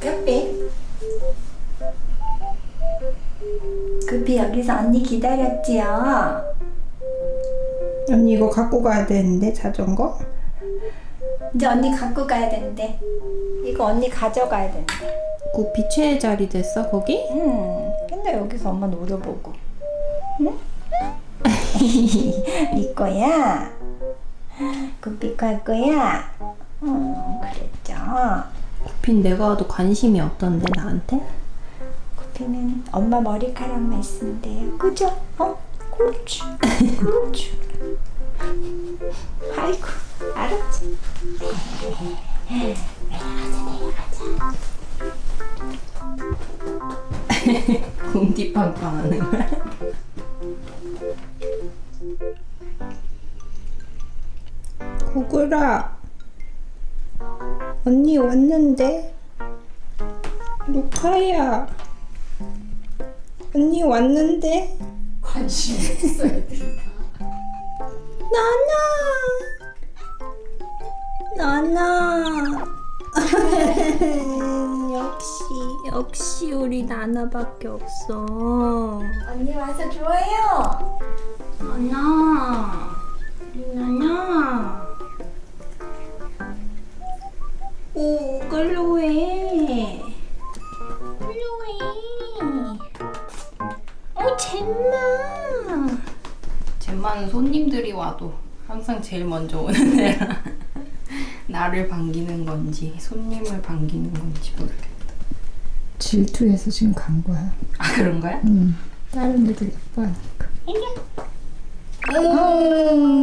급히 급히 여기서 언니 기다렸지요? 언니 이거 갖고 가야 되는데 자전거? 이제 언니 갖고 가야 되는데. 이거 언니 가져가야 되는데. 그 빛의 자리 됐어 거기? 음 맨날 여기서 엄마 노려보고. 응? 네 거야? 구피 갈 거야? 음 그랬죠 구피는 내가 와도 관심이 없던데 나한테? 구피는 엄마 머리카락만 있으면 돼요 그죠? 어? 그렇지 그렇지 아이고 알았지 궁디팡팡하는 거야? 구글아 언니 왔는데? 루카야. 언니 왔는데? 관심 애들이 나나. 나나. 역시 역시 우리 나나밖에 없어. 언니 와서 좋아요? 나나. 나나 오 끌로해 끌로해 어 젠마 젠마는 손님들이 와도 항상 제일 먼저 오는 애라 나를 반기는 건지 손님을 반기는 건지 모르겠다 질투해서 지금 간 거야. 아 그런 거야? 응. 다른 애들 예뻐하니까. 오,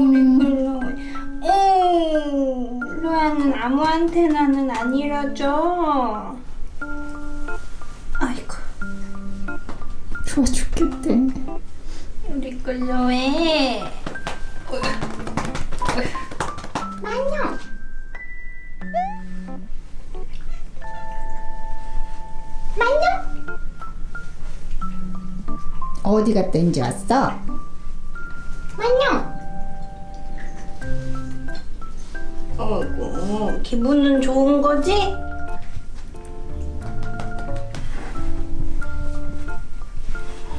우리 클로. 오, 클로야는 아무한테나는 안 이러죠. 아이고, 좋아 죽겠대. 우리 클로에. 어디 갔다 이제 왔어? 기분은 좋은 거지?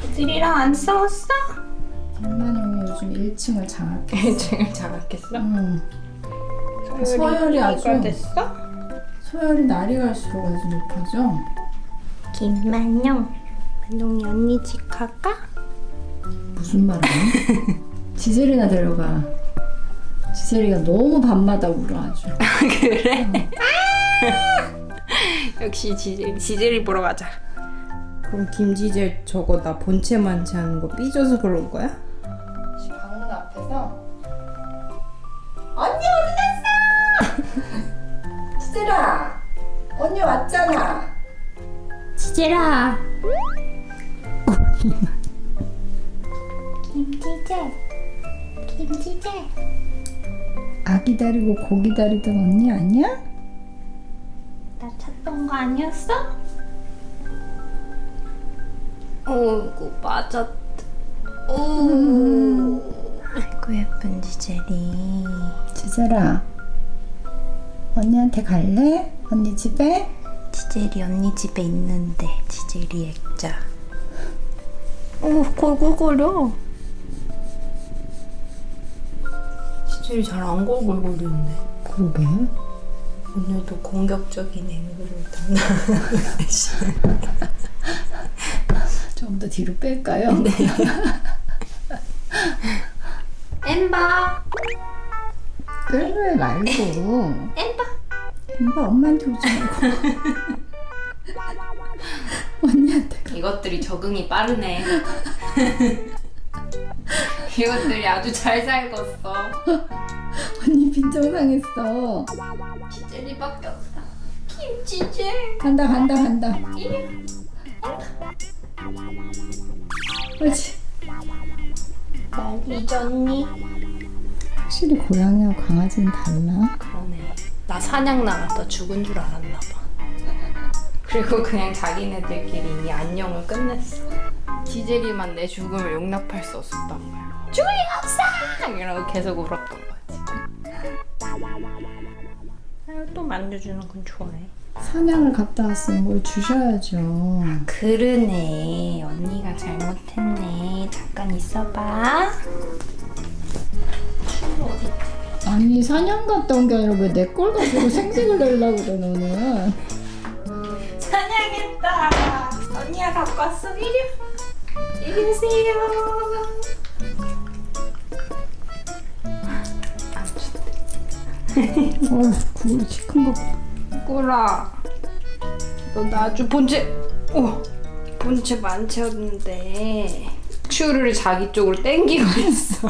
애들이랑 안 싸웠어? 형이 요즘 1층을 장악해. 애증을 장악했어? 응. 서열이 아주 됐어? 서열이 날이 갈수록 아주 높아져. 김만용, 만용이 언니 집 갈까? 무슨 말이야? 지젤이나 데려가. 지젤이가 너무 밤마다 울어 아주. 그래? 역시 지젤, 지젤이 보러 가자. 그럼 김지젤 저거 나 본체 만취 하는 거 삐져서 그런 거야? 방문 앞에서 언니 어디 갔어? 지들아 언니 왔잖아 지젤아. 김지재 김지재 아기 다리고 고기 다리던 언니 아니야? 나 찾던 거 아니었어? 어이구 맞았다. 오. 아이고 예쁜 지젤이. 지젤아. 언니한테 갈래? 언니 집에? 지젤이 언니 집에 있는데 지젤이 액자. 오 골골거려. 지젤이 잘안 골골거리는데. 그러게. 오늘도 공격적인 앵글을 담당. 좀더 뒤로 뺄까요? 네. 엠바. 끌래 말고. 엠바. 엄마 엄마한테 오지 말고. 언니한테 가. 이것들이 적응이 빠르네. 이것들이 아주 잘 살궜어. 언니 빈정상했어. 지젤이밖에 없다. 김지젤. 간다 간다 간다. 그렇지. 날 잊었니? 확실히 고양이하고 강아지는 달라. 그러네. 나 사냥 나갔다 죽은 줄 알았나 봐. 그리고 그냥 자기네들끼리 이 안녕을 끝냈어. 지젤이만 내 죽음을 용납할 수 없었던 거야. 죽을 리가 없어! 이러고 계속 울었던 거지. 아유, 또 만져주는 건 좋아해. 사냥을 갔다 왔으면 뭘 주셔야죠. 그러네. 언니가 잘못했네. 잠깐 있어봐. 아니 사냥 갔다 온 게 아니라 왜 내 걸 가지고 생색을 내려고 그래 너는. 사냥했다. 언니가 갖고 왔어. 이리. 이리 오세요. 어 그거 시큰 거. 꾸라. 너 나주 본체. 오. 본체 만체였는데. 추를 자기 쪽으로 땡기고 있어.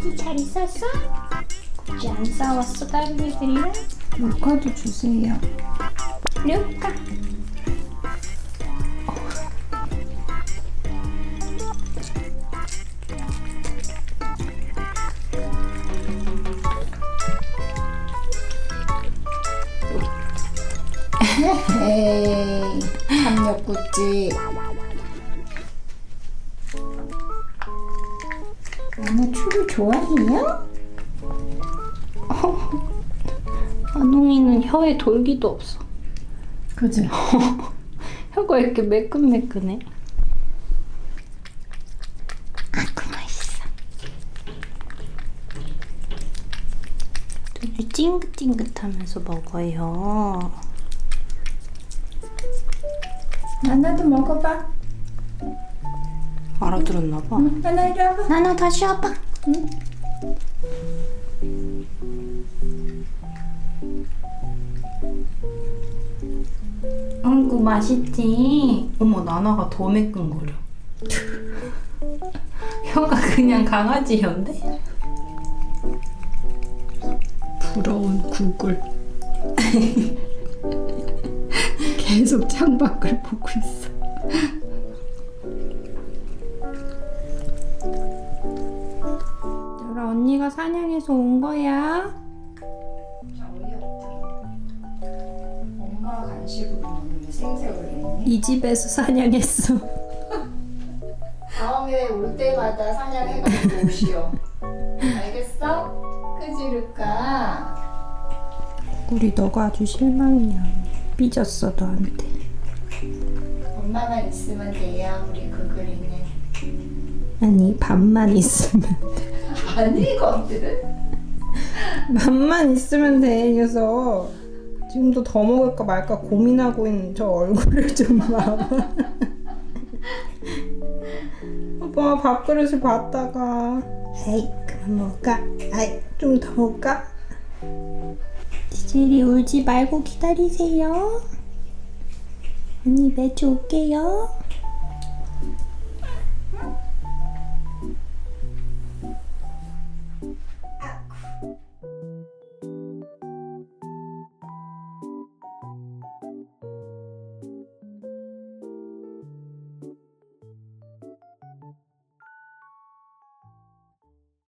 굳이 잘 있었어? 굳이 안 싸웠어 다른 애들이랑? 루카도 주세요. 류카 에이 삼육구찌. 너무 추를 좋아해요? 한웅이는 혀에 돌기도 없어. 그지? 혀가 이렇게 매끈매끈해. 아구 맛있어 되게 찡긋찡긋하면서 먹어요. 나나도 먹어봐. 알아들었나 봐. 나나 이리 와봐. 나나 다시 와봐 아이고 맛있지. 어머 나나가 더 매끈거려. 혀가 그냥 강아지 혀인데? 부러운 구글. 계속 창밖을 보고 있어. 얘들아 언니가 사냥해서 온 거야. 엄마 간식으로? 이 집에서 사냥했어. 다음에 올 때마다 사냥해가지고 오시오. 알겠어? 그지 루카? 우리 너가 아주 실망이야. 삐졌어 너한테. 엄마만 있으면 돼요 우리 구글이는. 아니 밥만 있으면 아니 이것들은. 밥만 있으면 돼, 이 녀석. 지금도 더 먹을까 말까 고민하고 있는 저 얼굴을 좀 봐봐. 오빠 밥그릇을 봤다가 에이 그만 먹을까? 아이 좀 더 먹을까? 지젤이 울지 말고 기다리세요. 언니 매주 올게요.